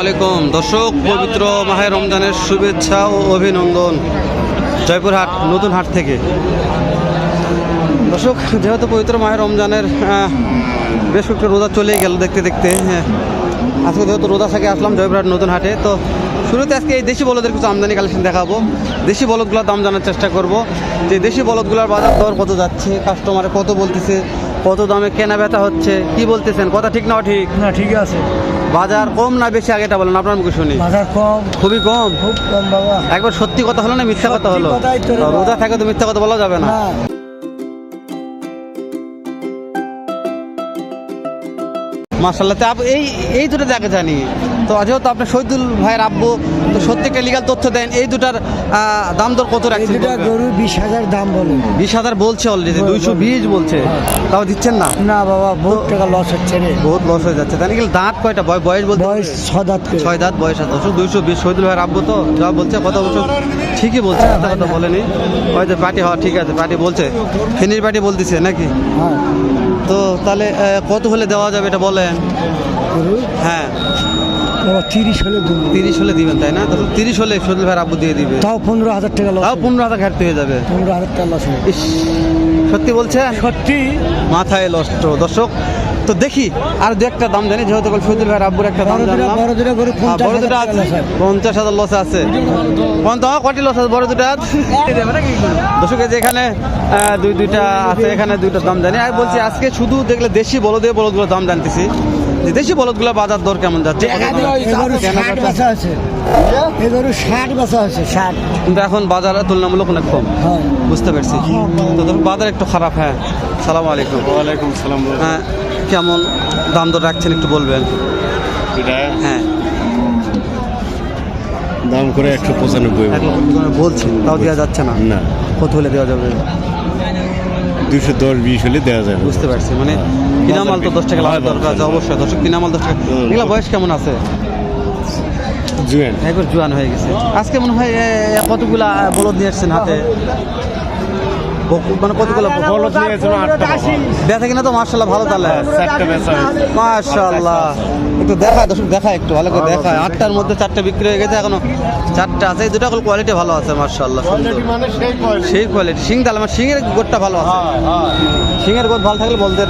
আলাইকুম। দর্শক, পবিত্র মাহে রমজানের শুভেচ্ছা ও অভিনন্দন জয়পুরহাট, নতুন হাট থেকে। দর্শক, যেহেতু পবিত্র মাহে রমজানের বেশ কয়েকটা রোজা চলেই গেল দেখতে দেখতে হ্যাঁ। আজকে যেহেতু রোজা থেকে আসলাম জয়পুরহাট নতুন হাটে, তো শুরুতে আজকে এই দেশি বলদের কিছু আমদানি কালেকশন দেখাবো। দেশি বলদগুলোর দাম জানার চেষ্টা করব। যে দেশি বলদগুলোর বাজার দর কত যাচ্ছে কাস্টমারে কত বলতেছে কত দামে কেনা বেচা হচ্ছে? কি বলতেছেন? কথা ঠিক না ঠিক না ঠিক আছে। বাজার কম না বেশি? আগেটা বলেন আপনার মুখে শুনি। বাজার কম। খুবই কম? খুব কম বাবা। একবার সত্যি কথা হলো না মিথ্যা কথা হলো। রোজা থাকে তো মিথ্যা কথা বলা যাবে না। আপ- এই এই দুটো জায়গা জানি। তো যেহেতু আপনার শহীদুল ভাইয়ের আব্বু তো সত্যিটা লিগাল তথ্য দেন এই দুটার দাম দর কত রাখছেন? দুটা গরু বিশ হাজার দাম বলে। বিশ হাজার বলছে অলরেডি দুইশো বিশ বলছে। তাও দিচ্ছেন না? না বাবা বহুত টাকা লস হচ্ছে রে। বহুত লস হয়ে যাচ্ছে। তাই নাকি দাঁত কয়টা? বয়- বয়স বলতে বয়স ছয় দাঁত ছয় দাঁত বয়স আছে। দর্শক দুইশো বিশ শহীদুল ভাইয়ের আব্বু তো? যা বলছে কথা বলছে ঠিকই বলছে হ্যাঁ, কথা ভাই, বলেনি। হয়তো পার্টি হওয়া ঠিক আছে পার্টি বলছে। ফেনির পার্টি বলতেছে নাকি? হ্যাঁ। তো তাহলে কত হলে দেওয়া যাবে এটা বলেন? হ্যাঁ। তিরিশ হলে দেবো তিরিশ হলে দিবেন তাই না? তো তিরিশ হলে শহীদুল ভাইয়ের আব্বু দিয়ে দিবে। তাও পনেরো হাজার টাকা তাও পনেরো হাজার ঘাটতি হয়ে যাবে। পনেরো হাজার টাকা লস সত্যি বলছেন? সত্যি? মাথায় লষ্ট দর্শক। তো দেখি আর দু একটা দাম জানি যেহেতু শহীদুল ভাইয়ের আব্বুর একটা দাম জানলাম। বড় দুটা হ্যাঁ, পঞ্চাশ বড় হাজার আছে লস পঞ্চাশ হাজার লস আছে। পঞ্চাশ কটি লস আছে? বড় দুটা দর্শক এই যে এখানে দুই দুইটা আছে এখানে দুইটা দাম জানি। আর বলছি আজকে শুধু দেখলে দেশি বলদে বলদগুলো দাম জানতেছি। দেশি বলদগুলো বাজার দর কেমন যাচ্ছে? কিন্তু এখন বাজারে তুলনামূলক অনেক কম। হ্যাঁ। বুঝতে পারছি। তো বাজার একটু খারাপ হ্যাঁ। সালাম আলাইকুম। ওয়ালাইকুম সালাম হ্যাঁ কেমন দাম দর রাখছেন একটু বলবেন? হ্যাঁ। দাম করে একশো পঁচানব্বই। বলছি তাও দেওয়া যাচ্ছে না? না। কত হলে দেওয়া যাবে? দুশো দশ বিশ হলে দেওয়া যাবে। বুঝতে পারছি মানে কিনা মাল তো দশ টাকা লাভ দরকার আছে অবশ্যই দশ কিনা মাল দশ টাকা। এগুলা বয়স কেমন আছে? জুয়ান। একবার জুয়ান হয়ে গেছে। আজকে মনে হয় কতগুলা বলদ নিয়ে আসছেন হাতে? মানে কতগুলো? আটটা কিনা তো মার্শাল্লাহ ভালো তাহলে। মার্শাল্লাহ একটু দেখায় দর্শক দেখায় একটু ভালো করে দেখায়। আটটার মধ্যে চারটা বিক্রি হয়ে গেছে এখনও চারটা আছে। এই দুটা কোয়ালিটি ভালো আছে মার্শাল্লাহ সুন্দর। মানে সেই কোয়ালিটি শিং তাহলে আমার শিঙের গোটটা ভালো আছে। হ্যাঁ, হ্যাঁ। শিঙের গোট ভালো থাকলে বলতে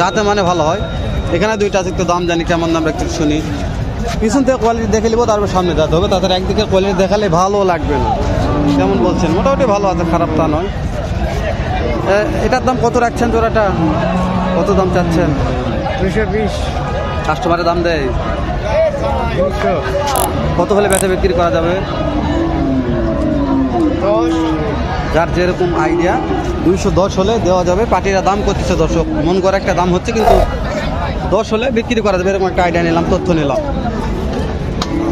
যাতে মানে ভালো হয়। এখানে দুইটা আছে একটু দাম জানি কেমন দাম একটু শুনি। পিছন থেকে কোয়ালিটি দেখে নিবো তারপর সামনে যাতে হবে। তাদের একদিকে কোয়ালিটি দেখালে ভালো লাগবে না। কেমন বলছেন? মোটামুটি ভালো আছে খারাপ তা নয়। এটার দাম কত রাখছেন জোড়াটা? কত দাম চাচ্ছেন? দুশো বিশ। কাস্টমারের দাম দেয়। কত হলে বেচা বিক্রি করা যাবে? যার যেরকম আইডিয়া দুইশো দশ হলে দেওয়া যাবে। পার্টিরা দাম করতেছে দর্শক। মন করে একটা দাম হচ্ছে কিন্তু দশ হলে বিক্রি করা যাবে এরকম একটা আইডিয়া নিলাম তথ্য নিলাম।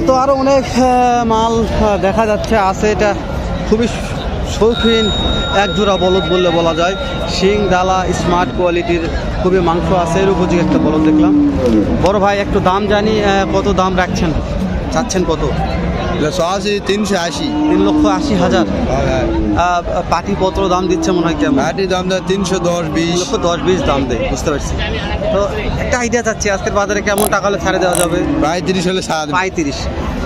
তো আরও অনেক মাল দেখা যাচ্ছে আছে এটা খুবই শৌখিন এক জোড়া বলদ বললে বলা যায়। শিং ডালা স্মার্ট কোয়ালিটির খুবই মাংস আছে এর উপযোগী একটা বলদ দেখলাম। বড় ভাই একটু দাম জানি কত দাম রাখছেন? চাচ্ছেন কত? আশি তিনশো আশি। তিন লক্ষ আশি হাজার। পাটি পত্র দাম দিচ্ছে মনে হয় কেমন? দাম দেয় তিনশো দশ বিশ। লক্ষ দশ বিশ দাম দেয় বুঝতে পারছি। তো একটা আইডিয়া চাচ্ছি আজকের বাজারে কেমন টাকা হলে ছাড়ে দেওয়া যাবে? হলে। পঁয়ত্রিশ।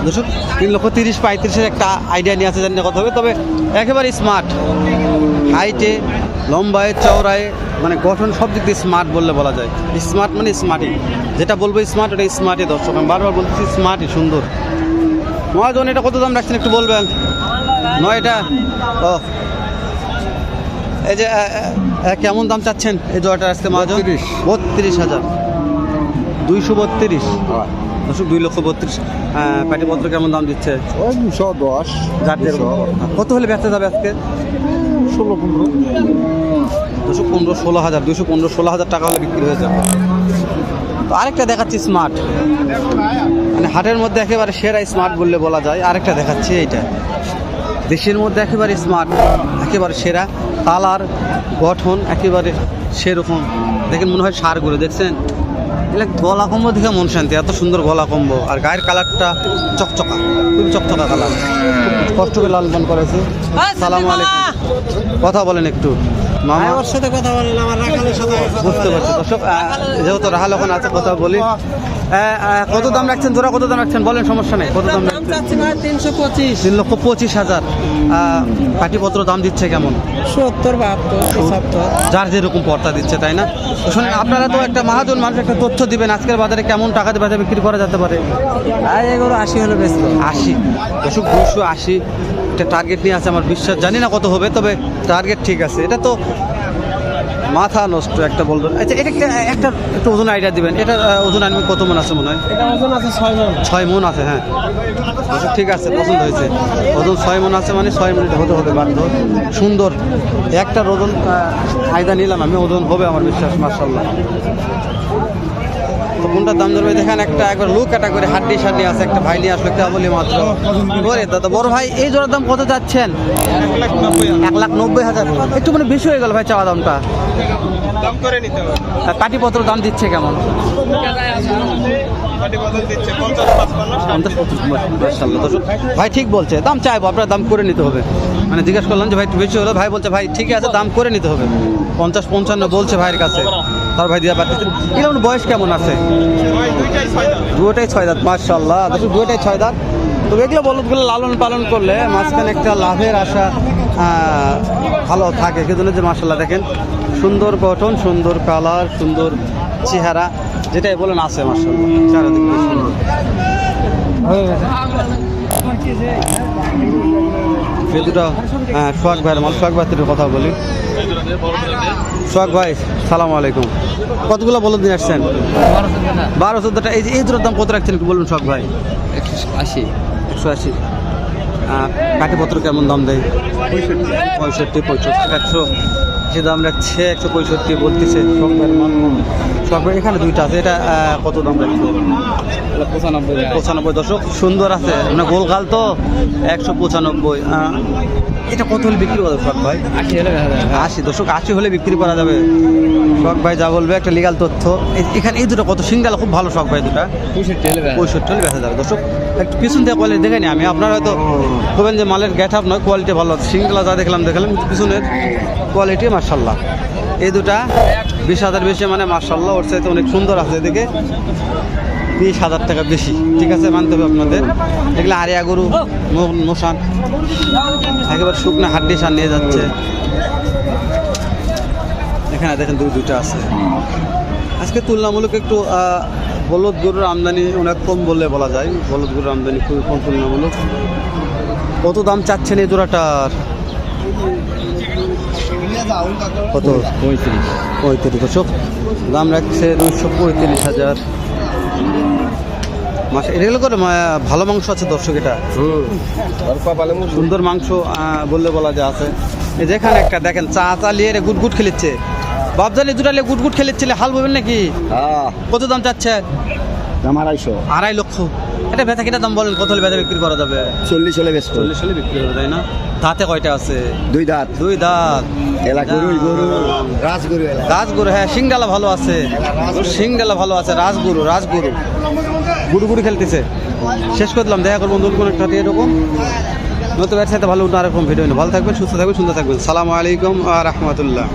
দর্শক তিন লক্ষ তিরিশ পঁয়ত্রিশের একটা আইডিয়া নিয়ে আছে জানি না কথা হবে। তবে একেবারে স্মার্ট হাইটে লম্বায় চওড়ায় মানে গঠন সব দিক দিয়ে স্মার্ট বললে বলা যায়। স্মার্ট মানে স্মার্টই যেটা বলব স্মার্ট ওটা স্মার্টই দর্শক। আমি বারবার বলতেছি স্মার্টই সুন্দর। মহাজন এটা কত দাম রাখছেন একটু বলবেন? নয় এটা ও। এই যে কেমন দাম চাচ্ছেন এই জয়টা আজকে মহাজন। বত্রিশ। হাজার। দুইশো বত্রিশ। দর্শক দুই লক্ষ বত্রিশ পাটিপত্র কেমন দাম দিচ্ছে? দুশো দশ যেরকম। কত হলে বেচতে যাবে আজকে? ষোলো পনেরো। দুশো পনেরো ষোলো হাজার দুশো পনেরো ষোলো হাজার টাকা হলে বিক্রি হয়ে যাবে। তো আরেকটা দেখাচ্ছি স্মার্ট মানে হাটের মধ্যে একেবারে সেরা স্মার্ট বললে বলা যায়। আরেকটা দেখাচ্ছি এইটা। দেশের মধ্যে একেবারে স্মার্ট একেবারে সেরা। কালার গঠন একেবারে সেরকম। দেখেন মনে হয় সার করে দেখছেন? এগুলো গলা কম্বো দেখে মন শান্তি এত সুন্দর গলা কম্বো। আর গায়ের কালারটা চকচকা খুব চকচকা কালার। কষ্ট করে লালন করেছে। সালাম আলাইকুম। কথা বলেন একটু। মামার সাথে কথা বলেন আমার রাখালের সাথে বুঝতে পারছি। দর্শক যেহেতু রাহাল ওখানে আছে কথা বলি। কত দাম রাখছেন? জোড়া কত দাম রাখছেন? বলেন সমস্যা নেই। কত দাম রাখছেন? তিনশো পঁচিশ। তিন লক্ষ পঁচিশ হাজার। পাটিপত্র দাম দিচ্ছে কেমন? সত্তর বাহাত্তর যার যেরকম পর্তা দিচ্ছে তাই না? তো শোনেন আপনারা তো একটা মাহাজন মানুষ একটা তথ্য দিবেন আজকের বাজারে কেমন টাকা দিয়ে বাজারে বিক্রি করা যেতে পারে? এগুলো আশি হলে বেশি আশি। দুশো দুশো আশি। একটা টার্গেট নিয়ে আছে আমার বিশ্বাস। জানি না কত হবে তবে টার্গেট ঠিক আছে। এটা তো মাথা নষ্ট একটা বলবেন আচ্ছা এটা একটা একটা একটু ওজন আইডিয়া দিবেন। এটা ওজন আনবে কত মন আছে মনে হয়? এটা ওজন আছে ছয় মন। ছয় মন আছে হ্যাঁ। আচ্ছা ঠিক আছে পছন্দ হয়েছে। ওজন ছয় মন আছে মানে ছয় মিনিট হতে হতে বাধ্য। সুন্দর। একটা ওজন আয়দা নিলাম আমি ওজন হবে আমার বিশ্বাস মার্শাল্লাহ তো কোনটা দাম ধরবে? দেখেন একটা একবার লুক একটা করে হাড্ডি সাড্ডি আছে একটা ভাই নিয়ে আসলো বলি মাত্র। ওরে দাদা বড় ভাই এই জোড়ার দাম কত যাচ্ছেন? এক লাখ নব্বই হাজার। একটু মানে বেশি হয়ে গেল ভাই চাওয়া দামটা। দাম করে নিতে হবে। কাটিপত্র দাম দিচ্ছে কেমন? ভাই ঠিক বলছে দাম চাইব আপনার দাম করে নিতে হবে। মানে জিজ্ঞেস করলাম যে ভাই একটু বেশি হলো ভাই বলছে ভাই ঠিক আছে দাম করে নিতে হবে। পঞ্চাশ পঞ্চান্ন বলছে ভাইয়ের কাছে। তার ভাই দিয়া পারতেছে এরকম বয়স কেমন আছে? দুইটাই ছয় দাঁত মার্শাল্লাহ দুটোটাই ছয় দাঁত। তো এগুলো বলদগুলো লালন পালন করলে মাঝখানে একটা লাভের আশা ভালো থাকে। সেজন্য যে মার্শাল্লাহ দেখেন, সুন্দর গঠন, সুন্দর কালার সুন্দর চেহারা, যেটাই বলেন আছে মার্শাল্লাহ চারিদিক সুন্দর। এই দুটো হ্যাঁ সোহাগ ভাইয়ের মাল, সোহাগ ভাই কথা বলি। সোহাগ ভাই সালাম আলাইকুম। কতগুলো বলদ নিয়ে আসছেন? বারো চোদ্দটা এই যে এই দাম কত রাখছেন বলুন সোহাগ ভাই। একশো আশি। একশো আশি। কাঠিপত্র কেমন দাম দেয়? পঁয়ষট্টি পঁয়ষট্টি একশো। সে দাম রাখছে একশো পঁয়ষট্টি বলতেছে ভাই এখানে দুইটা আছে এটা কত দাম রাখছে? পঁচানব্বই। পঁচানব্বই দশক সুন্দর আছে। মানে গোলগাল তো একশো পঁচানব্বই। এটা কত হলে বিক্রি করা শখ ভাই? আশি হলে আশি দশক আশি হলে বিক্রি করা যাবে। শখ ভাই যা বলবে একটা লিগাল তথ্য। এখানে এই দুটো কত সিঙ্গাল খুব ভালো শখ ভাই দুটা। পঁয়ষট্টি হলে পঁয়ষট্টি হলে বেচা যাবে দর্শক একটু পিছন থেকে কোয়ালিটি দেখে নি আমি। আপনারা হয়তো বলবেন যে মালের গ্যাট আপ নয় কোয়ালিটি ভালো। সিঙ্গলা যা দেখলাম দেখলাম পিছনের কোয়ালিটি মার্শাল্লাহ এই দুটা বিশ হাজার বেশি মানে মার্শাল্লাহ ওর চাইতে অনেক সুন্দর আছে এদিকে। বিশ হাজার টাকা বেশি, ঠিক আছে? মানতে হবে আপনাদের। এগুলো আরিয়া গরু মোশান। একেবারে শুকনা হাড্ডি সার নিয়ে যাচ্ছে। এখানে দেখেন দুই আছে। আজকে তুলনামূলক একটু আহ, বলদ গরুর আমদানি অনেক কম বললে বলা যায়। হলুদ গরুর আমদানি খুবই কম তুলনামূলক কত দাম চাচ্ছেন এই জোড়াটার? কত? পঁয়ত্রিশ। পঁয়ত্রিশ দশক দাম রাখছে দুশো পঁয়ত্রিশ হাজার। মাস এটা করে ভালো মাংস আছে দর্শক এটা। সুন্দর মাংস বললে বলা যায় আছে। যেখানে একটা দেখেন চা চালিয়ে গুট গুট খেলেছে বাপজালি দুটালে গুট গুট খেলেছিলে হাল বলবেন নাকি? কত দাম চাচ্ছে? আমার আড়াইশো। আড়াই লক্ষ। এটা ব্যথা কিটা দাম বলেন কত হলে ব্যথা বিক্রি করা যাবে? চল্লিশ হলে বেশ চল্লিশ হলে বিক্রি হবে তাই না? দাঁতে কয়টা আছে? দুই দাঁত। দুই দাঁত। এলা গরুই গরু রাজগরু রাজগুরু হ্যাঁ সিংডালা ভালো আছে। সিংডালা ভালো আছে রাজগুরু রাজগুরু। গুরু গুরু খেলতেছে। শেষ করলাম দেখা করব নতুন কোনো একটা এরকম। নতুন ব্যবসাতে ভালো অন্য আরেকম ভিডিও ভালো থাকবেন সুস্থ থাকবেন সুন্দর থাকবেন। সালামু আলাইকুম আ রহমতুল্লাহ।